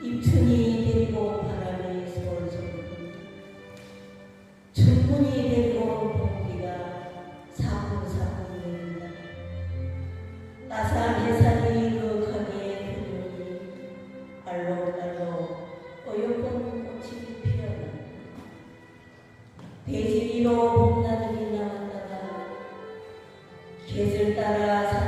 입춘이 내리고 바람이 솔솔 충분히 내리고 공기가 사분사분 내린다. 따스한 해산이 그 가게에 들으니 알록달록 어여쁜 꽃이 피어나 돼지로 봄나들이 나왔다가 계절 따라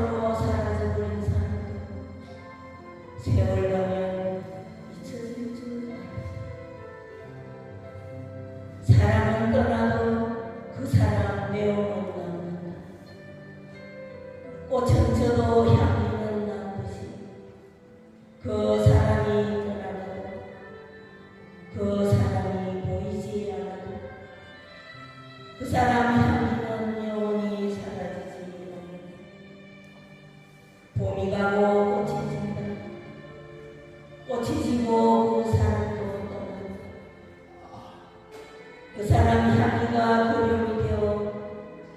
세월 가면 잊혀질 줄 알아. 사람은 떠나도 그 사람 내용은 남는다. 꽃은 저도 향기는 남듯이 그 사람이 떠나도 그 사람이 보이지 않아도 그 사람 향기는 영원히 사라지지 않는다. 봄이 가고 꽃이 진다 꽃이 지고 그 사람도 떠난다. 그 사람 향기가 그림이 되어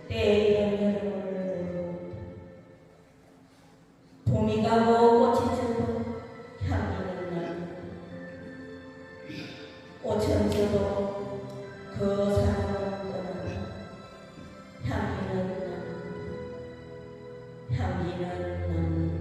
때에 내려온다 봄이 가고 꽃이 지고 향기는 꽃은 져도 그 사람은 떠난다 향기는 난다 향기는 난다